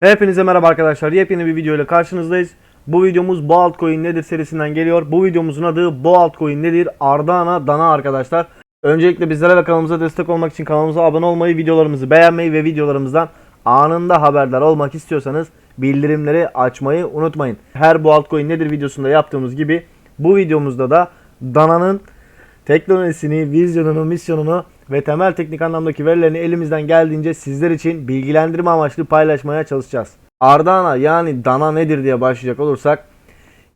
Hepinize merhaba arkadaşlar. Yepyeni bir video ile karşınızdayız. Bu videomuz bu altcoin nedir serisinden geliyor. Bu videomuzun adı bu altcoin nedir? Ardana Dana arkadaşlar. Öncelikle bizlere ve kanalımıza destek olmak için kanalımıza abone olmayı, videolarımızı beğenmeyi ve videolarımızdan anında haberdar olmak istiyorsanız bildirimleri açmayı unutmayın. Her bu altcoin nedir videosunda yaptığımız gibi bu videomuzda da Dana'nın teknolojisini, vizyonunu, misyonunu ve temel teknik anlamdaki verilerini elimizden geldiğince sizler için bilgilendirme amaçlı paylaşmaya çalışacağız. Ardana yani Dana nedir diye başlayacak olursak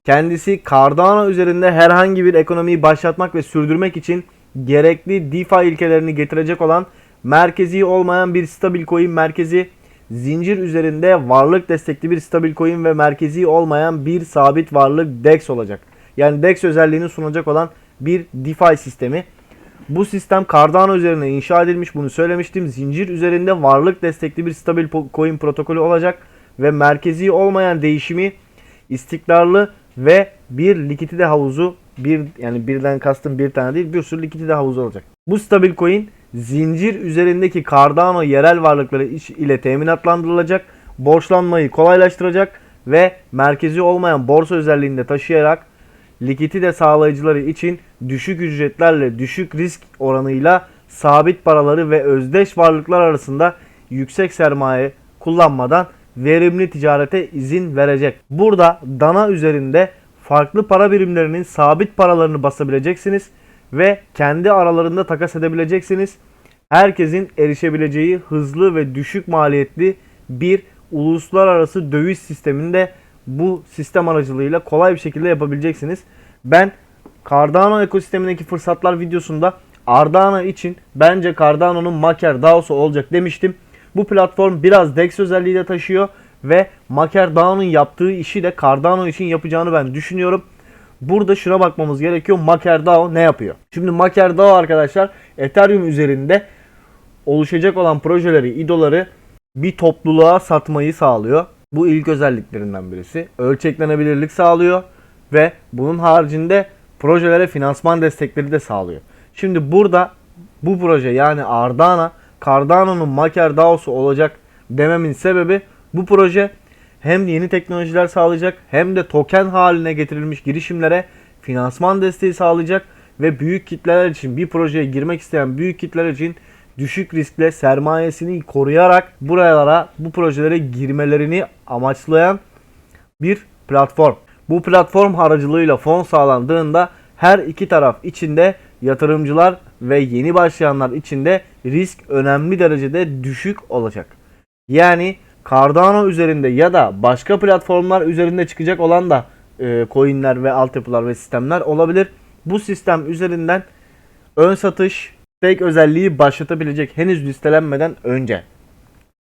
kendisi Cardano üzerinde herhangi bir ekonomiyi başlatmak ve sürdürmek için gerekli DeFi ilkelerini getirecek olan merkezi olmayan bir stabil coin merkezi zincir üzerinde varlık destekli bir stabil coin ve merkezi olmayan bir sabit varlık DEX olacak. Yani DEX özelliğini sunacak olan bir DeFi sistemi. Bu sistem Cardano üzerine inşa edilmiş bunu söylemiştim. Zincir üzerinde varlık destekli bir stabil coin protokolü olacak ve merkezi olmayan değişimi istikrarlı ve bir likidite havuzu bir yani birden kastım bir tane değil bir sürü likidite havuzu olacak. Bu stabil coin zincir üzerindeki Cardano yerel varlıkları ile teminatlandırılacak, borçlanmayı kolaylaştıracak ve merkezi olmayan borsa özelliğinde taşıyarak likidite sağlayıcıları için düşük ücretlerle düşük risk oranıyla sabit paraları ve özdeş varlıklar arasında yüksek sermaye kullanmadan verimli ticarete izin verecek. Burada dana üzerinde farklı para birimlerinin sabit paralarını basabileceksiniz ve kendi aralarında takas edebileceksiniz. Herkesin erişebileceği hızlı ve düşük maliyetli bir uluslararası döviz sisteminde bu sistem aracılığıyla kolay bir şekilde yapabileceksiniz. Ben Cardano ekosistemindeki fırsatlar videosunda Ardana için bence Cardano'nun Maker DAO'su olacak demiştim. Bu platform biraz DEX özelliği de taşıyor ve Maker DAO'nun yaptığı işi de Cardano için yapacağını ben düşünüyorum. Burada şuna bakmamız gerekiyor. Maker DAO ne yapıyor? Şimdi Maker DAO arkadaşlar Ethereum üzerinde oluşacak olan projeleri, idoları bir topluluğa satmayı sağlıyor. Bu ilk özelliklerinden birisi. Ölçeklenebilirlik sağlıyor ve bunun haricinde projelere finansman destekleri de sağlıyor. Şimdi burada bu proje yani Ardana Cardano'nun Maker DAO'su olacak dememin sebebi bu proje hem yeni teknolojiler sağlayacak hem de token haline getirilmiş girişimlere finansman desteği sağlayacak ve büyük kitleler için bir projeye girmek isteyen büyük kitleler için düşük riskle sermayesini koruyarak buralara bu projelere girmelerini amaçlayan bir platform. Bu platform aracılığıyla fon sağlandığında her iki taraf içinde yatırımcılar ve yeni başlayanlar içinde risk önemli derecede düşük olacak. Yani Cardano üzerinde ya da başka platformlar üzerinde çıkacak olan da e, coinler ve altyapılar ve sistemler olabilir. Bu sistem üzerinden ön satış, stake özelliği başlatabilecek henüz listelenmeden önce.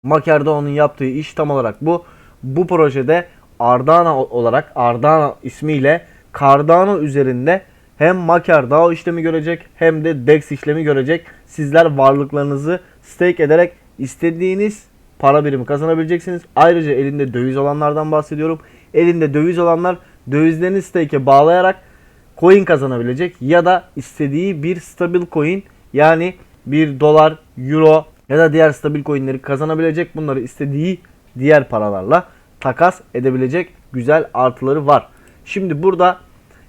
Makerdo'nun yaptığı iş tam olarak bu. Bu projede Ardana olarak Ardana ismiyle Cardano üzerinde hem Maker işlemi görecek hem de DEX işlemi görecek. Sizler varlıklarınızı stake ederek istediğiniz para birimi kazanabileceksiniz. Ayrıca elinde döviz olanlardan bahsediyorum. Elinde döviz olanlar dövizlerini stake'e bağlayarak coin kazanabilecek ya da istediği bir stabil coin yani 1 dolar, euro ya da diğer stabil coinleri kazanabilecek. Bunları istediği diğer paralarla takas edebilecek güzel artıları var. Şimdi burada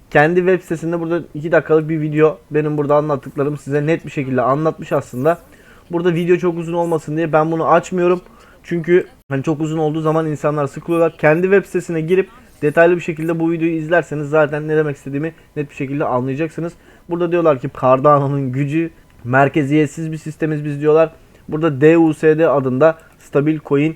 kendi web sitesinde burada 2 dakikalık bir video benim burada anlattıklarım size net bir şekilde anlatmış aslında. Burada video çok uzun olmasın diye ben bunu açmıyorum. Çünkü hani çok uzun olduğu zaman insanlar sıkılıyorlar. Kendi web sitesine girip detaylı bir şekilde bu videoyu izlerseniz zaten ne demek istediğimi net bir şekilde anlayacaksınız. Burada diyorlar ki Cardano'nun gücü merkeziyetsiz bir sistemiz biz diyorlar. Burada DUSD adında stabil coin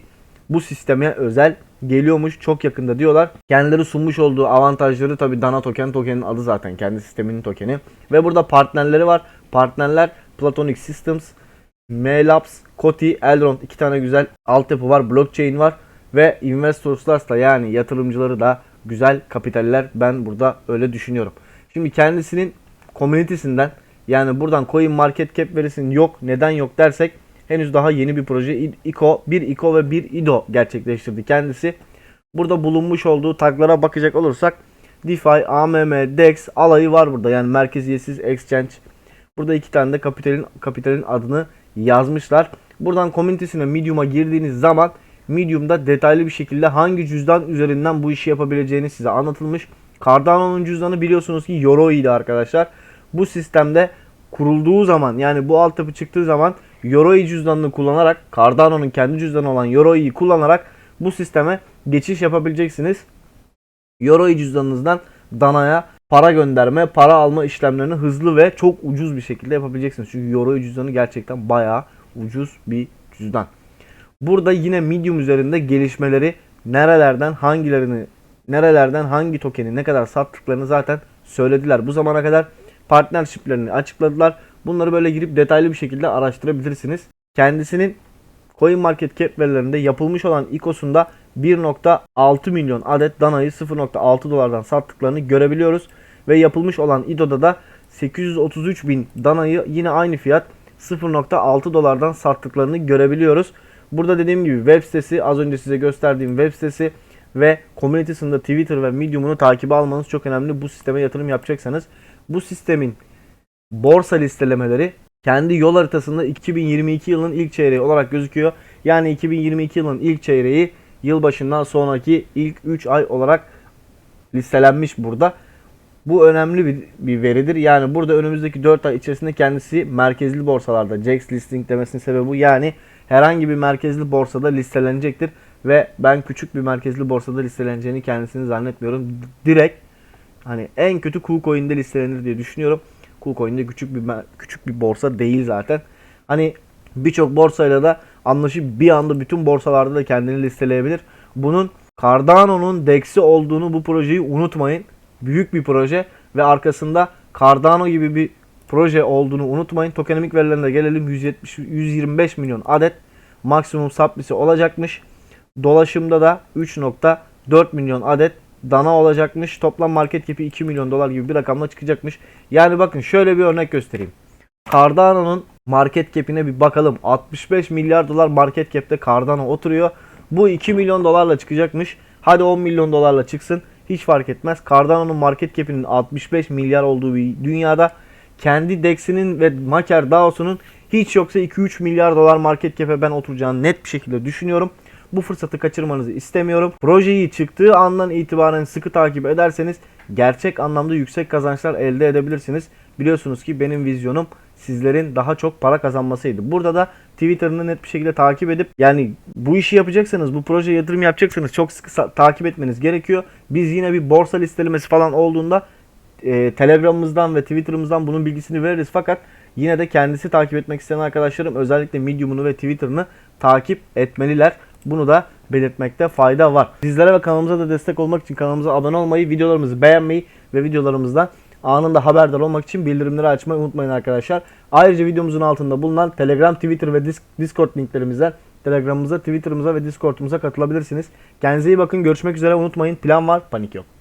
bu sisteme özel geliyormuş çok yakında diyorlar. Kendileri sunmuş olduğu avantajları tabi Dana token tokenin adı zaten kendi sisteminin tokeni. Ve burada partnerleri var. Partnerler Platonic Systems, Mailabs, Koti, Elrond iki tane güzel altyapı var. Blockchain var ve investorslar da yani yatırımcıları da güzel kapitaller ben burada öyle düşünüyorum. Şimdi kendisinin community'sinden yani buradan coin market cap verisinin yok neden yok dersek henüz daha yeni bir proje ICO, bir ICO ve bir IDO gerçekleştirdi kendisi. Burada bulunmuş olduğu taglara bakacak olursak DeFi, AMM, DEX alayı var burada. Yani merkeziyetsiz exchange. Burada iki tane de kapitalin kapitalin adını yazmışlar. Buradan community'sine Medium'a girdiğiniz zaman Medium'da detaylı bir şekilde hangi cüzdan üzerinden bu işi yapabileceğini size anlatılmış. Cardano'nun cüzdanı biliyorsunuz ki Yoroi'ydi arkadaşlar. Bu sistemde kurulduğu zaman yani bu altyapı çıktığı zaman Yoroi cüzdanını kullanarak Cardano'nun kendi cüzdanı olan Yoroi'yi kullanarak bu sisteme geçiş yapabileceksiniz. Yoroi cüzdanınızdan Dana'ya para gönderme, para alma işlemlerini hızlı ve çok ucuz bir şekilde yapabileceksiniz. Çünkü Yoroi cüzdanı gerçekten bayağı ucuz bir cüzdan. Burada yine Medium üzerinde gelişmeleri nerelerden hangilerini nerelerden hangi tokeni ne kadar sattıklarını zaten söylediler. Bu zamana kadar partnershiplerini açıkladılar. Bunları böyle girip detaylı bir şekilde araştırabilirsiniz. Kendisinin CoinMarketCap verilerinde yapılmış olan ICO'sunda 1.6 milyon adet danayı 0.6 dolardan sattıklarını görebiliyoruz. Ve yapılmış olan IDO'da da 833 bin danayı yine aynı fiyat 0.6 dolardan sattıklarını görebiliyoruz. Burada dediğim gibi web sitesi az önce size gösterdiğim web sitesi ve community'sinde Twitter ve Medium'unu takibe almanız çok önemli. Bu sisteme yatırım yapacaksanız bu sistemin borsa listelemeleri kendi yol haritasında 2022 yılının ilk çeyreği olarak gözüküyor. Yani 2022 yılının ilk çeyreği yılbaşından sonraki ilk 3 ay olarak listelenmiş burada. Bu önemli bir, bir veridir. Yani burada önümüzdeki 4 ay içerisinde kendisi merkezli borsalarda JAX listing demesinin sebebi bu. Yani herhangi bir merkezli borsada listelenecektir ve ben küçük bir merkezli borsada listeleneceğini kendisini zannetmiyorum. Direkt hani en kötü KuCoin'de listelenir diye düşünüyorum. KuCoin'de küçük bir küçük bir borsa değil zaten. Hani birçok borsayla da anlaşıp bir anda bütün borsalarda da kendini listeleyebilir. Bunun Cardano'nun DEX'i olduğunu bu projeyi unutmayın. Büyük bir proje ve arkasında Cardano gibi bir proje olduğunu unutmayın. Tokenomik verilerine gelelim. 170 125 milyon adet maksimum supply'si olacakmış. Dolaşımda da 3.4 milyon adet dana olacakmış. Toplam market cap'i 2 milyon dolar gibi bir rakamla çıkacakmış. Yani bakın şöyle bir örnek göstereyim. Cardano'nun market cap'ine bir bakalım. 65 milyar dolar market cap'te Cardano oturuyor. Bu 2 milyon dolarla çıkacakmış. Hadi 10 milyon dolarla çıksın. Hiç fark etmez. Cardano'nun market cap'inin 65 milyar olduğu bir dünyada kendi DEX'inin ve Maker DAO'sunun hiç yoksa 2-3 milyar dolar market cap'e ben oturacağını net bir şekilde düşünüyorum. Bu fırsatı kaçırmanızı istemiyorum. Projeyi çıktığı andan itibaren sıkı takip ederseniz gerçek anlamda yüksek kazançlar elde edebilirsiniz. Biliyorsunuz ki benim vizyonum sizlerin daha çok para kazanmasıydı. Burada da Twitter'ını net bir şekilde takip edip yani bu işi yapacaksanız, bu projeye yatırım yapacaksanız çok sıkı takip etmeniz gerekiyor. Biz yine bir borsa listelemesi falan olduğunda e, Telegram'ımızdan ve Twitter'ımızdan bunun bilgisini veririz. Fakat yine de kendisi takip etmek isteyen arkadaşlarım özellikle Medium'unu ve Twitter'ını takip etmeliler. Bunu da belirtmekte fayda var. Sizlere ve kanalımıza da destek olmak için kanalımıza abone olmayı, videolarımızı beğenmeyi ve videolarımızdan anında haberdar olmak için bildirimleri açmayı unutmayın arkadaşlar. Ayrıca videomuzun altında bulunan Telegram, Twitter ve Discord linklerimizden Telegram'ımıza, Twitter'ımıza ve Discord'umuza katılabilirsiniz. Kendinize iyi bakın. Görüşmek üzere. Unutmayın. Plan var, panik yok.